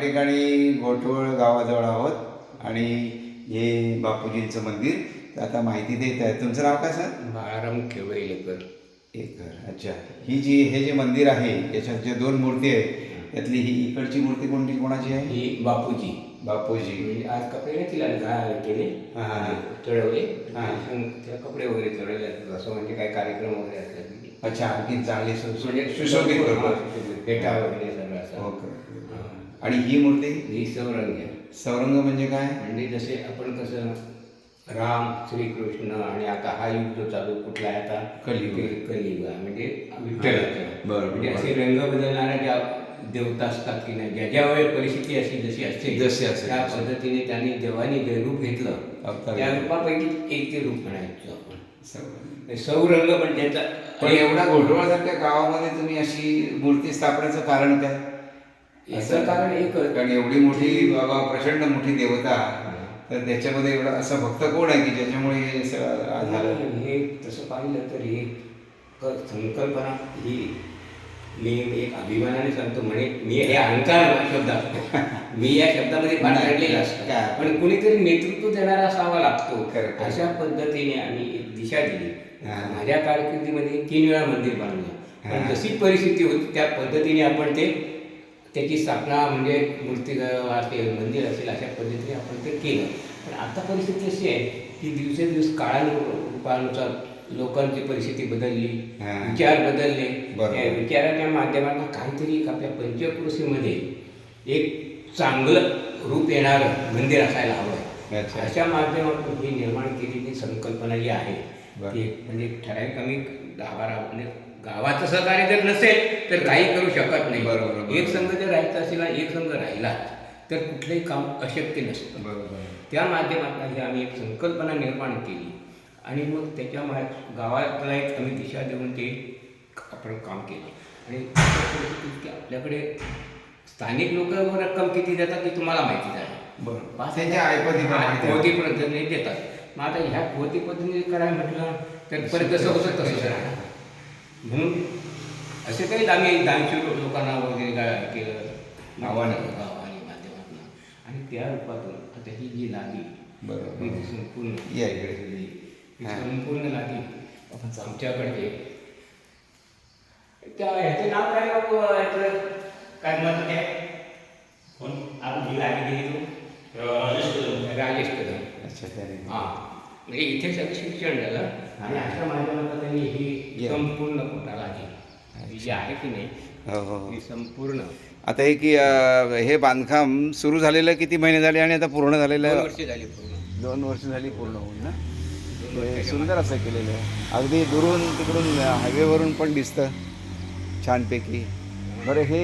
ठिकाणी गोठवळ गावाजवळ आहोत आणि हे बापूजींचं मंदिर. तर आता माहिती देत आहे तुमचं नाव काय सर? बाळाराम केवळेकर एकर अच्छा. ही जी हे जे मंदिर आहे याच्यात जे दोन मूर्ती आहेत त्यातली ही इकडची मूर्ती कोणती कोणाची आहे? ही बापूजी. बापूजी. म्हणजे आज कपडे नाही तिला केले. हा, हा, हा. चढवले हा. मग तिला कपडे वगैरे चढवले असतात. असं म्हणजे काही कार्यक्रम वगैरे असतात. अच्छा आणखी चांगली म्हणजे सुशोभित करतो. सुशोभित. पेटा वगैरे सगळं असं. ओके. हा. आणि ही मूर्ती ही सौरंग आहे सौरंग म्हणजे काय म्हणजे जसे आपण कसं राम श्रीकृष्ण आणि आता हा युग जो चालू कुठला आहे आता कलियुग. कलियुग आहे म्हणजे विठ्ठलाचं बरोबर. म्हणजे असे रंग बदलणाऱ्या ज्या देवता असतात की नाही ज्या ज्या वेळी परिस्थिती अशी जशी असते जशी असेल त्या. पद्धतीने त्यांनी देवाने जे रूप घेतलं त्या. रूपापैकी एक ते रूप म्हणायचं आपण सौरंग. ते सौरंग पण त्यांचा पण एवढ्या घोटवळसारख्या गावामध्ये तुम्ही अशी मूर्ती स्थापण्याचं कारण काय याचं कारण एकच. कारण एवढी मोठी बाबा प्रचंड मोठी देवता. तर त्याच्यामध्ये एवढं असं भक्त कोण आहे की ज्याच्यामुळे हे सगळं झालं? हे तसं पाहिलं तर हे क- संकल्पना ही मी एक अभिमानाने सांगतो. म्हणे मी हे अहंकार शब्द असतो मी या शब्दामध्ये फार असतो काय? पण कुणीतरी नेतृत्व देणारा असावा लागतो. अशा पद्धतीने आम्ही एक दिशा दिली. माझ्या कारकिर्दीमध्ये तीन वेळा मंदिर बांधलं. पण जशी परिस्थिती होती त्या पद्धतीने आपण ते त्याची स्थापना म्हणजे मूर्ती असेल मंदिर असेल अशा पद्धतीने आपण ते केलं पण आता परिस्थिती अशी आहे की दिवसेंदिवस काळानुरूपानुसार लोकांची परिस्थिती बदलली. विचार बदलले. त्या विचाराच्या माध्यमातून काहीतरी एक आपल्या पंचकृषीमध्ये एक चांगलं रूप येणारं मंदिर असायला हवं अच्छा. अशा माध्यमातून ही निर्माण केलेली संकल्पना जी आहे. ती म्हणजे ठराविक आम्ही दहा बारा म्हणजे गावाचं सहकार्य जर नसेल तर काही करू शकत नाही. बरोबर. एक संघ जर राहायचा असेल एक संघ राहिला तर कुठलंही काम अशक्य नसतं. बरोबर. त्या माध्यमातून ही आम्ही एक संकल्पना निर्माण केली. आणि मग त्याच्या मा गावाला एक आम्ही दिशा देऊन ते आपण काम केलं. आणि की आपल्याकडे स्थानिक लोक रक्कम किती देतात ती तुम्हाला माहितीच आहे बरोबर. पाच त्यांच्या पद्धतीने देतात. मग आता ह्या पोती पद्धतीने करायला म्हटलं तर परत कसं होतं तसंच राहणार म्हणून असे काही आम्ही दानशूर लोकांना वगैरे काय केलं आव्हानं. गावाने माध्यमातून. आणि त्या रूपातून आता ही जी लादी बरोबर. ही संपूर्ण या इकडे. ही हा. संपूर्ण लादी आमच्याकडे त्या ह्याचं नाव काय बाबू याचं काय मत काय कोण? आपण जी लादी दिली तू? राजेश कदम. अच्छा त्याने हा. म्हणजे इथे सगळं शिक्षण झालं. आणि अशा माध्यमातून त्यांनी ही. संपूर्ण कोटाला ही. जी आहे की नाही हो हो हो. संपूर्ण. आता हे की हे बांधकाम सुरू झालेलं किती महिने झाले आणि आता पूर्ण झालेलं? आहे वर्ष झाली पूर्ण. दोन वर्ष झाली पूर्ण होऊन ना? हे सुंदर असं केलेलं आहे. अगदी दुरून तिकडून हायवेवरून पण दिसतं छानपैकी. बरं हे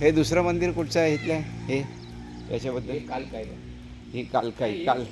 हे दुसरं मंदिर कुठचं आहे इथलं? हे. याच्याबद्दल? हे काल काय ही काल